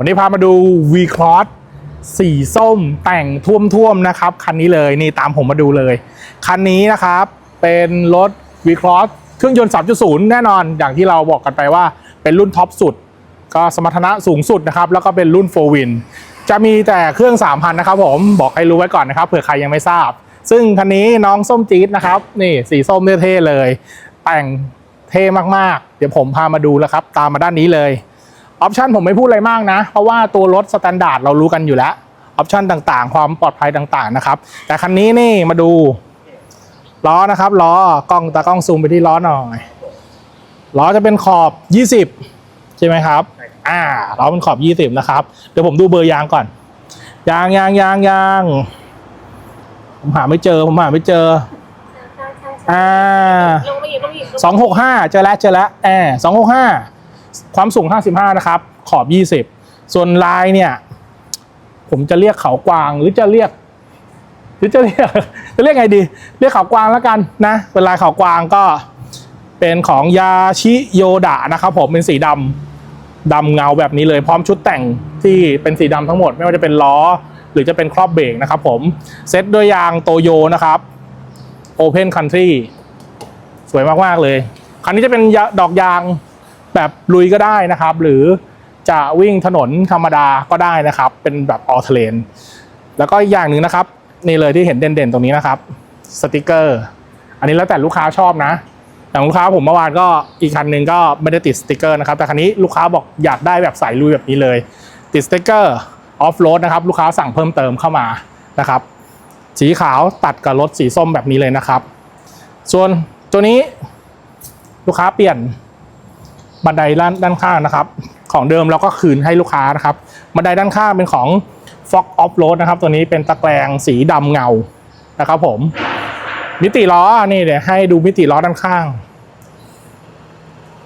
วันนี้พามาดู V Cross สีส้มแต่งท่วมๆนะครับ คันนี้เลยนี่ตามผมมาดูเลย คันนี้นะครับเป็นรถ V Cross เครื่องยนต์ 3.0 แน่นอนอย่างที่เราบอกกันไปว่าเป็นรุ่นท็อปสุด ก็สมรรถนะสูงสุดนะครับ แล้วก็เป็นรุ่น4 Win จะมีแต่เครื่อง 3,000 นะครับผมบอกให้รู้ไว้ก่อนนะครับเผื่อใครยังไม่ทราบ ซึ่งคันนี้น้องส้มจี๊ดนะครับ นี่สีส้มเท่ๆเลย แต่งเท่มากๆ เดี๋ยวผมพามาดูแล้วครับ ตามมาด้านนี้เลย ออปชันผมไม่พูดอะไรมากนะ เพราะว่าตัวรถสแตนดาร์ดเรารู้กันอยู่แล้ว ออปชันต่างๆ ความปลอดภัยต่างๆนะครับ แต่คันนี้นี่มาดูล้อนะครับล้อกล้องตากล้องซูมไปที่ล้อหน่อยล้อจะเป็นขอบ 20 ใช่ไหมครับ อ่าล้อเป็นขอบ 20 นะครับ เดี๋ยวผมดูเบอร์ยางก่อน ยางยางยางยางผมหาไม่เจอผมหาไม่เจอ อ่าลงมาอีกลงมาอีกสองหกห้าเจอแล้วเจอแล้วแอร์สองหกห้า ความสูงห้าสิบห้านะครับ ขอบยี่สิบส่วนลายเนี่ย ผมจะเรียกเขากวางหรือจะเรียก หรือจะเรียกจะเรียกไงดี เรียกเขากวางแล้วกันนะเป็นลายเขากวางก็เป็นของยาชิโยดะนะครับผมเป็นสีดำดำเงาแบบนี้เลยพร้อมชุดแต่งที่เป็นสีดำทั้งหมด ไม่ว่าจะเป็นล้อ หรือจะเป็นครอบเบรกนะครับผมเซ็ตด้วยยางโตโยนะครับ Open Country สวยมาก ๆ เลย คันนี้จะเป็นดอกยาง แบบลุยก็ได้นะครับ หรือจะวิ่งถนนธรรมดาก็ได้นะครับ เป็นแบบออ t เ r นแล้วก็อีกอย่างหนึ่งนะครับ นี่เลยที่เห็นเด่นๆตรงนี้นะครับสติกเกอร์ อันนี้แล้วแต่ลูกค้าชอบนะอย่างลูกค้าผมเมื่อวานก็อีกคันหนึ่งก็ไม่ได้ติดสติกเกอร์นะครับ แต่คันนี้ลูกค้าบอกอยากได้แบบสายลุยแบบนี้เลย ติดสติกเกอร์ออฟโรดนะครับลูกค้าสั่งเพิ่มเติมเข้ามานะครับ สีขาวตัดกับรถสีส้มแบบนี้เลยนะครับ ส่วนตัวนี้ลูกค้าเปลี่ยน บันไดด้านด้านข้างนะครับ ของเดิมเราก็คืนให้ลูกค้านะครับ บันไดด้านข้างเป็นของ Fox Off Road นะครับ ตัวนี้เป็นตะแกรงสีดำเงานะครับผม มิติล้อนี่เดี๋ยวให้ดูมิติล้อด้านข้าง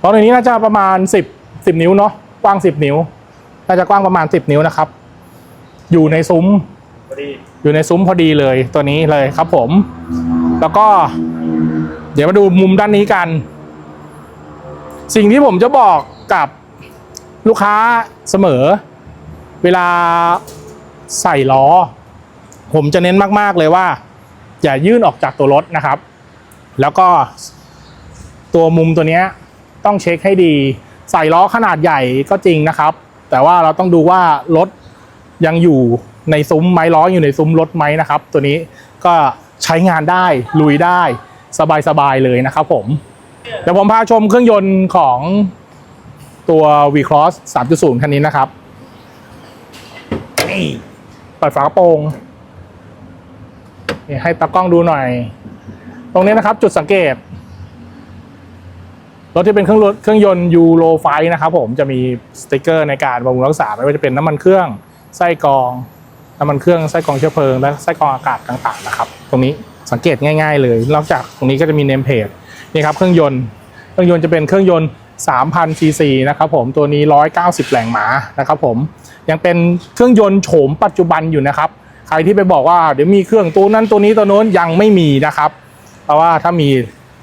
ล้อตัวนี้น่าจะประมาณ 10 10 นิ้วเนาะกว้าง 10 นิ้ว น่าจะกว้างประมาณ 10 นิ้วนะครับ อยู่ในซุ้มพอดีอยู่ในซุ้มพอดีเลยตัวนี้เลยครับผม แล้วก็ เดี๋ยวมาดูมุมด้านนี้กัน สิ่งที่ผมจะบอกกับลูกค้าเสมอ เวลาใส่ล้อ ผมจะเน้นมากๆเลยว่า อย่ายื่นออกจากตัวรถนะครับ แล้วก็ตัวมุมตัวนี้ต้องเช็คให้ดี ใส่ล้อขนาดใหญ่ก็จริงนะครับ แต่ว่าเราต้องดูว่ารถยังอยู่ในซุ้มไม้ล้ออยู่ในซุ้มรถไหมนะครับ ตัวนี้ก็ใช้งานได้ลุยได้สบายๆเลยนะครับผม เดี๋ยวผมพาชมเครื่องยนต์ของตัว V-Cross 3.0 คันนี้นะครับนี่เปิดฝากระโปรงนี่ให้ตากล้องดูหน่อย ตรงนี้นะครับจุดสังเกต รถที่เป็นเครื่องรถเครื่องยนต์ยูโรไฟนะครับผมจะมีสติกเกอร์ในการบำรุงรักษาไม่ว่าจะเป็นน้ำมันเครื่องไส้กรองน้ำมันเครื่องไส้กรองเชื้อเพลิงและไส้กรองอากาศต่างๆนะครับ ตรงนี้สังเกตง่าย ๆ เลยนอกจากตรงนี้ก็จะมีเนมเพจ นี่ครับเครื่องยนต์เครื่องยนต์จะเป็นเครื่องยนต์3,000ซีซีนะครับผมตัวนี้ 190 แรงม้านะครับผมยังเป็นเครื่องยนต์โฉมปัจจุบันอยู่นะครับ ใครที่ไปบอกว่าเดี๋ยวมีเครื่องตัวนั้นตัวนี้ตัวโน้นยังไม่มีนะครับ เพราะว่าถ้ามี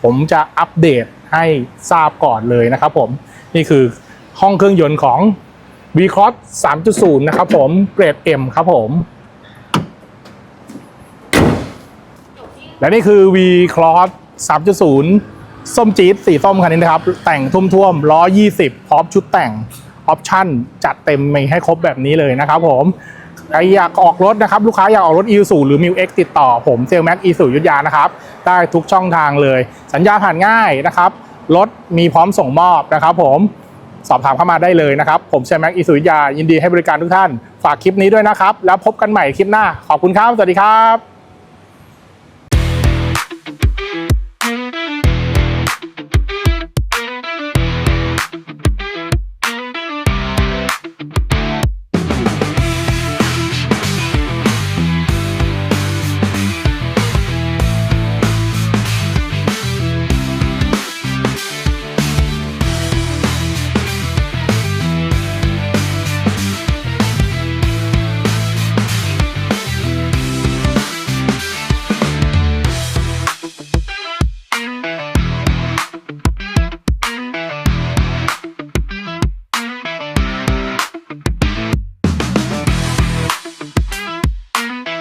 ผมจะอัปเดตให้ทราบก่อนเลยนะครับผมนี่คือห้องเครื่องยนต์ของ v c r o s 3.0 นะครับผมเกรด M ครับผมและนี่คือ V Cross 3.0 ส้มจี๊ดสีส้มคันนี้นะครับ แต่งทุ่มๆล้อ 20 พร้อมชุดแต่งออปชั่นจัดเต็มมีให้ครบแบบนี้เลยนะครับผมใครอยากออกรถนะครับลูกค้าอยากออกรถ e ูหรือ m ิ X ติดต่อผมเซลแม็กอีสูยุทธยานะครับได้ทุกช่องทางเลย สัญญาผ่านง่ายนะครับรถมีพร้อมส่งมอบนะครับ ผมสอบถามเข้ามาได้เลยนะครับ ผมเซลแม็กอีสูยุทธยายินดีให้บริการทุกท่าน ฝากคลิปนี้ด้วยนะครับ แล้วพบกันใหม่คลิปหน้า ขอบคุณครับ สวัสดีครับ